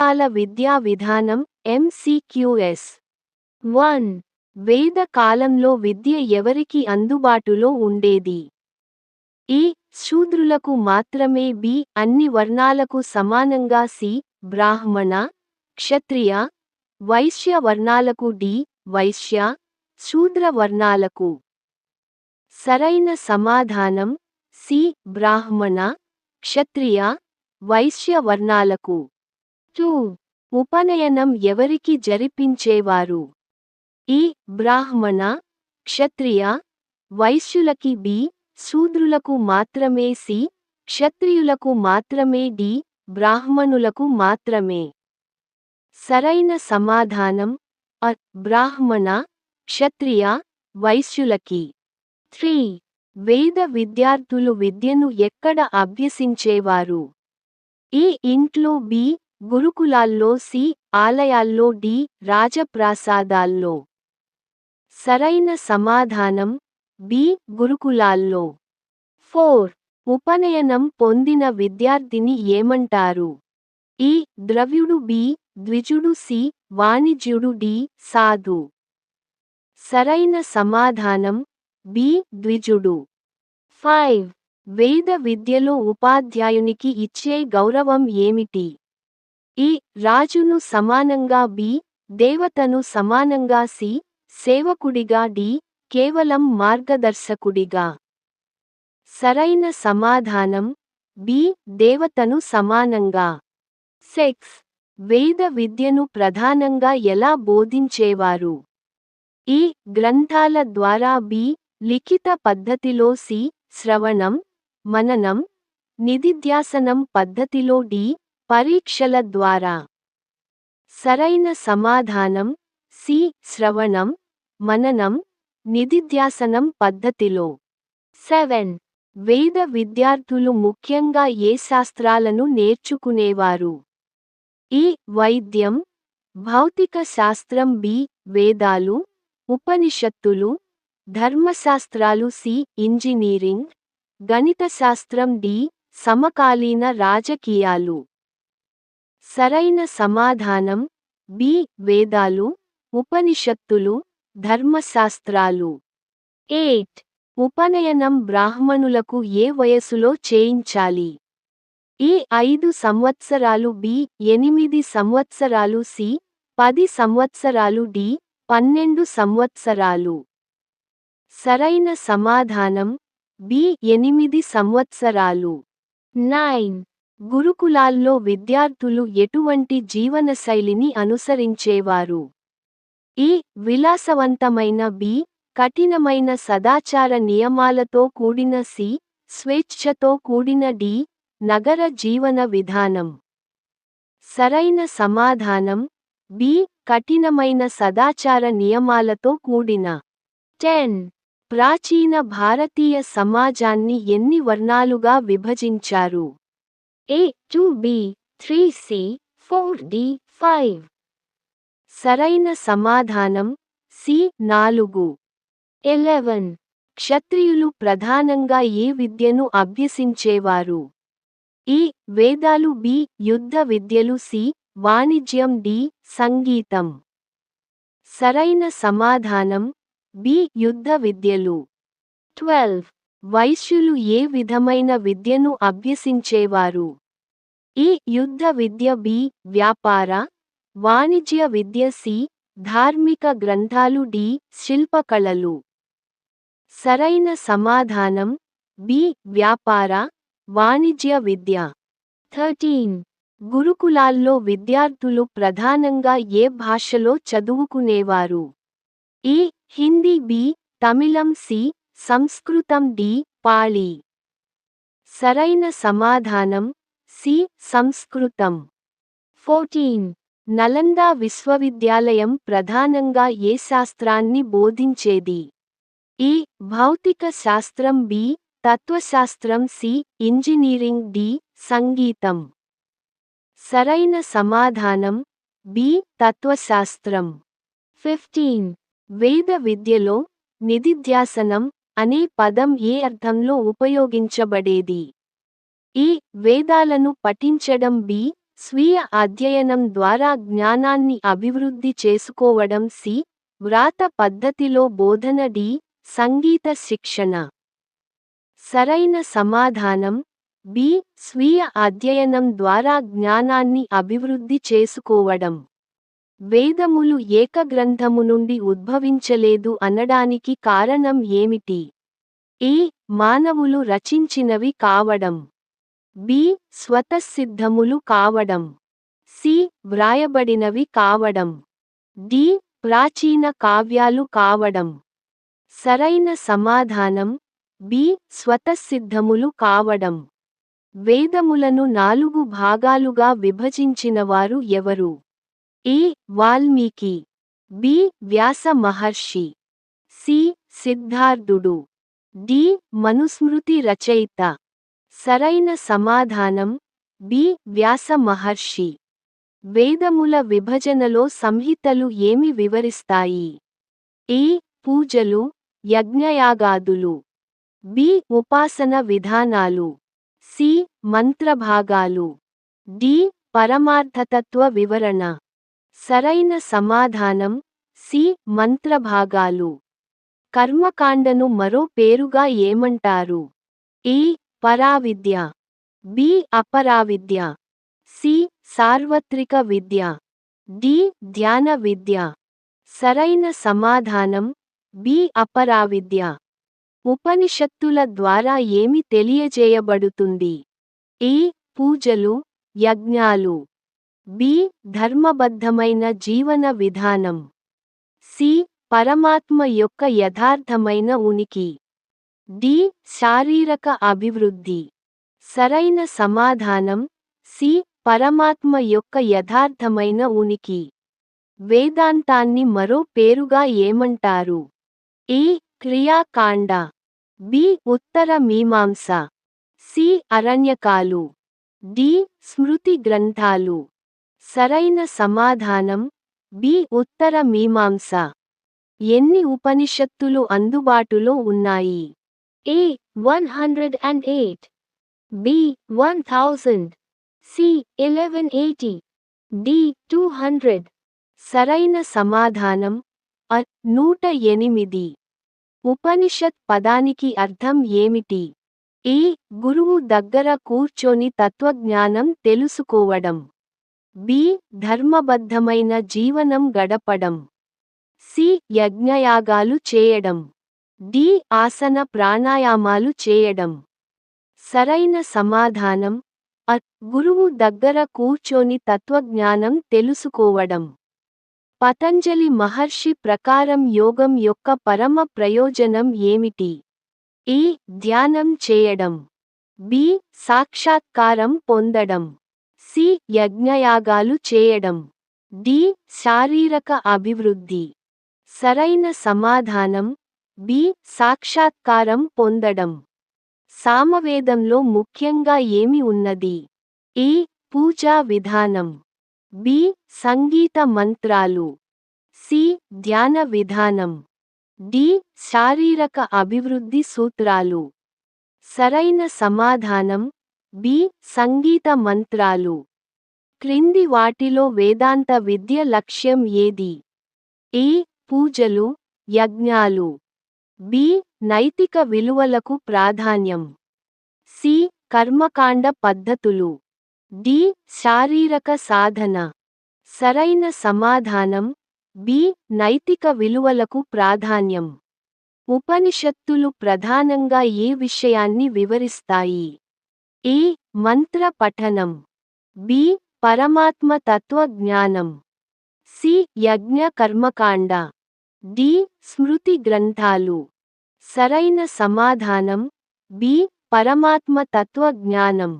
కాల విద్యా విధానం ఎంసీక్యూఎస్ వన్. వేద కాలంలో విద్య ఎవరికి అందుబాటులో ఉండేది? ఈ శూద్రులకు మాత్రమే బి అన్ని వర్ణాలకు సమానంగా సి బ్రాహ్మణ క్షత్రియ వైశ్య వర్ణాలకు డి వైశ్య శూద్ర వర్ణాలకు. సరైన సమాధానం సి బ్రాహ్మణ క్షత్రియ వైశ్య వర్ణాలకు. టూ ఉపనయనం ఎవరికి జరిపించేవారు? ఈ బ్రాహ్మణ క్షత్రియ వైశ్యులకి బి శూద్రులకు మాత్రమే సి క్షత్రియులకు మాత్రమే డి బ్రాహ్మణులకు మాత్రమే. సరైన సమాధానం అ బ్రాహ్మణ క్షత్రియ వైశ్యులకి. త్రీ వేద విద్యార్థులు విద్యను ఎక్కడ అభ్యసించేవారు? ఈ ఇంట్లో బి గురుకులాల్లో సి ఆలయాల్లో డి రాజప్రాసాదాల్లో. సరైన సమాధానం బి గురుకులాల్లో. ఫోర్ ఉపనయనం పొందిన విద్యార్థిని ఏమంటారు? ఈ ద్రవ్యుడు బి ద్విజుడు సి వాణిజ్యుడు డి సాధు. సరైన సమాధానం బి ద్విజుడు. ఫైవ్ వేద విద్యలో ఉపాధ్యాయునికి ఇచ్చే గౌరవం ఏమిటి? ఈ రాజును సమానంగా బి దేవతను సమానంగా సి సేవకుడిగా డి కేవలం మార్గదర్శకుడిగా. సరైన సమాధానం బి దేవతను సమానంగా. సెక్స్ వేద విద్యను ప్రధానంగా ఎలా బోధించేవారు? ఈ గ్రంథాల ద్వారా బి లిఖిత పద్ధతిలో సి శ్రవణం మననం నిధిధ్యాసనం పద్ధతిలో డి పరీక్షల ద్వారా. సరైన సమాధానం సి శ్రవణం మననం నిధిధ్యాసనం పద్ధతిలో. సెవెన్. వేద విద్యార్థులు ముఖ్యంగా ఏ శాస్త్రాలను నేర్చుకునేవారు? ఈ వైద్యం భౌతిక శాస్త్రం బి వేదాలు ఉపనిషత్తులు ధర్మశాస్త్రాలు సి ఇంజనీరింగ్ గణిత శాస్త్రం డి సమకాలీన రాజకీయాలు. సరైన సమాధానం బి వేదాలు ఉపనిషత్తులు ధర్మశాస్త్రాలు. ఎయిట్. ఉపనయనం బ్రాహ్మణులకు ఏ వయసులో చేయించాలి? ఈ ఐదు సంవత్సరాలు బి ఎనిమిది సంవత్సరాలు సి పది సంవత్సరాలు డి పన్నెండు సంవత్సరాలు. సరైన సమాధానం బి ఎనిమిది సంవత్సరాలు. నైన్. గురుకులాల్లో విద్యార్థులు ఎటువంటి జీవనశైలిని అనుసరించేవారు? ఈ విలాసవంతమైన బి కఠినమైన సదాచార నియమాలతో కూడిన సి స్వేచ్ఛతో కూడిన డి నగర జీవన విధానం. సరైన సమాధానం. బి కఠినమైన సదాచార నియమాలతో కూడిన. టెన్ ప్రాచీన భారతీయ సమాజాన్ని ఎన్ని వర్ణాలుగా విభజించారు? A two B three C four D five సరైన సమాధానం సి నాలుగు. ఎలెవెన్. క్షత్రియులు ప్రధానంగా ఏ విద్యను అభ్యసించేవారు? ఈ వేదాలు బి యుద్ధ విద్యలు సి వాణిజ్యం డి సంగీతం. సరైన సమాధానం బి యుద్ధ విద్యలు. ట్వెల్వ్. వైశ్యులు ఏ విధమైన విద్యను అభ్యసించేవారు? ఈ యుద్ధ విద్య బి వ్యాపార వాణిజ్య విద్య సి ధార్మిక గ్రంథాలు డి శిల్పకళలు. సరైన సమాధానం బి వ్యాపార వాణిజ్య విద్య. థర్టీన్. గురుకులాల్లో విద్యార్థులు ప్రధానంగా ఏ భాషలో చదువుకునేవారు? ఈ హిందీ బి తమిళం సి సంస్కృతం డి పాళీ. సరైన సమాధానం సి సంస్కృతం. ఫోర్టీన్. నలందా విశ్వవిద్యాలయం ప్రధానంగా ఏ శాస్త్రాన్ని బోధించేది? ఈ భౌతిక శాస్త్రం బి తత్వశాస్త్రం సి ఇంజనీరింగ్ డి సంగీతం. సరైన సమాధానం బి తత్వశాస్త్రం. ఫిఫ్టీన్. వేద విద్యలో నిధిధ్యాసనం అనే పదం ఏ అర్థంలో ఉపయోగించబడేది? ఈ వేదాలను పఠించడం బి స్వీయ అధ్యయనం ద్వారా జ్ఞానాన్ని అభివృద్ధి చేసుకోవడం సి వ్రాత పద్ధతిలో బోధన డి సంగీత శిక్షణ. సరైన సమాధానం బి స్వీయ అధ్యయనం ద్వారా జ్ఞానాన్ని అభివృద్ధి చేసుకోవడం. వేదములు ఏకగ్రంథము నుండి ఉద్భవించలేదు అనడానికి కారణం ఏమిటి? ఏ. మానవులు రచించినవి కావడం. బి. స్వతసిద్ధములు కావడం. సి. వ్రాయబడినవి కావడం. డి. ప్రాచీన కావ్యాలు కావడం. సరైన సమాధానం. బి. స్వతసిద్ధములు కావడం. వేదములను నాలుగు భాగాలుగా విభజించినవారు ఎవరు? A Valmiki? B Vyasa Maharshi C Siddharthudu. D Manusmriti రచయిత. సరైన సమాధానం. బి వ్యాస మహర్షి వేదముల విభజనలో సంహితలు ఏమి వివరిస్తాయి? ఏ పూజలు యజ్ఞయాగాదులు. బి ఉపాసన విధానాలు. సి మంత్రభాగాలు. డి పరమార్థతత్వ వివరణ. సరైన సమాధానం సి మంత్రభాగాలు. కర్మకాండను మరో పేరుగా ఏమంటారు? ఈ పరావిద్య. బి అపరావిద్య. సి సార్వత్రిక విద్య. డి ధ్యాన విద్య. సరైన సమాధానం బి అపరావిద్య. ఉపనిషత్తుల ద్వారా ఏమి తెలియజేయబడుతుంది? ఈ పూజలు యజ్ఞాలు. బి. ధర్మబద్ధమైన జీవన విధానం. సి. పరమాత్మ యొక్క యథార్థమైన ఉనికి. డి. శారీరక అభివృద్ధి. సరైన సమాధానం. సి. పరమాత్మ యొక్క యథార్థమైన ఉనికి. వేదాంతాన్ని మరో పేరుగా ఏమంటారు? ఏ. క్రియాకాండ. బి. ఉత్తర మీమాంస. సి. అరణ్యకాలు. డి. స్మృతి గ్రంథాలు. సరైన సమాధానం బి ఉత్తర మీమాంస. ఎన్ని ఉపనిషత్తులు అందుబాటులో ఉన్నాయి? A one hundred and eight. B one thousand C eleven eighty. D two hundred. సరైన సమాధానం అ నూట ఎనిమిది. ఉపనిషత్ పదానికి అర్థం ఏమిటి? ఏ గురువు దగ్గర కూర్చొని తత్వజ్ఞానం తెలుసుకోవడం. బి. ధర్మబద్ధమైన జీవనం గడపడం. సి. యజ్ఞయాగాలు చేయడం. డి. ఆసన ప్రాణాయామాలు చేయడం. సరైన సమాధానం. అ. గురువు దగ్గర కూర్చొని తత్వజ్ఞానం తెలుసుకోవడం. పతంజలి మహర్షి ప్రకారం యోగం యొక్క పరమ ప్రయోజనం ఏమిటి? ఏ ధ్యానం చేయడం. బి. సాక్షాత్కారం పొందడం. సి యజ్ఞయాగాలు చేయడం. డి శారీరక అభివృద్ధి. సరైన సమాధానం. బి సాక్షాత్కారం పొందడం. సామవేదంలో ముఖ్యంగా ఏమి ఉన్నది? ఏ పూజా విధానం. బి సంగీత మంత్రాలు. సి ధ్యాన విధానం. డి శారీరక అభివృద్ధి సూత్రాలు. సరైన సమాధానం. బి సంగీత మంత్రాలు. క్రింది వాటిలో వేదాంత విద్య లక్ష్యం ఏది? ఏ పూజలు యజ్ఞాలు. బి నైతిక విలువలకు ప్రాధాన్యం. సి కర్మకాండ పద్ధతులు. డి శారీరక సాధన. సరైన సమాధానం. బి నైతిక విలువలకు ప్రాధాన్యం. ఉపనిషత్తులు ప్రధానంగా ఏ విషయాన్ని వివరిస్తాయి? ఏ మంత్ర పఠనం బి. పరమాత్మ తత్వ జ్ఞానం సి. యజ్ఞ కర్మకాండ డి. స్మృతి గ్రంథాలు సరైన సమాధానం. బి. పరమాత్మ తత్వ జ్ఞానం